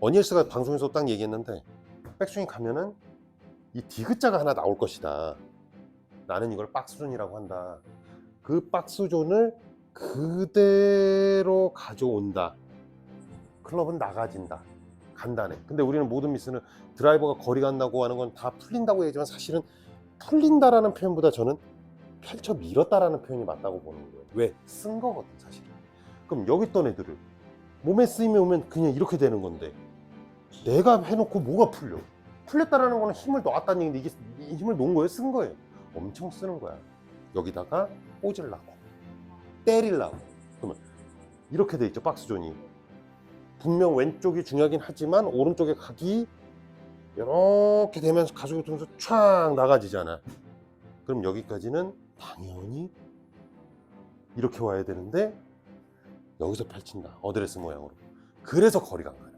어니엘스가 방송에서 딱 얘기했는데 백스윙 가면은 이 디귿자가 하나 나올 것이다. 나는 이걸 박스존이라고 한다. 그 박스존을 그대로 가져온다. 클럽은 나가진다. 간단해. 근데 우리는 모든 미스는 드라이버가 거리 간다고 하는 건 다 풀린다고 얘기하지만 사실은 풀린다라는 표현보다 저는 펼쳐 밀었다라는 표현이 맞다고 보는 거예요. 왜? 쓴 거거든, 사실. 그럼 여기 있던 애들을 몸에 쓰임이 오면 그냥 이렇게 되는 건데 내가 해놓고 뭐가 풀려? 풀렸다라는 거는 힘을 놨다는 얘기인데 이게 힘을 놓은 거예요? 쓴 거예요? 엄청 쓰는 거야. 여기다가 꽂으려고, 때리려고. 그러면 이렇게 돼 있죠, 박스존이. 분명 왼쪽이 중요하긴 하지만 오른쪽에 각이 이렇게 되면서 가속이 통해서 촥 나가지잖아. 그럼 여기까지는 당연히 이렇게 와야 되는데 여기서 펼친다. 어드레스 모양으로. 그래서 거리가 안 가요.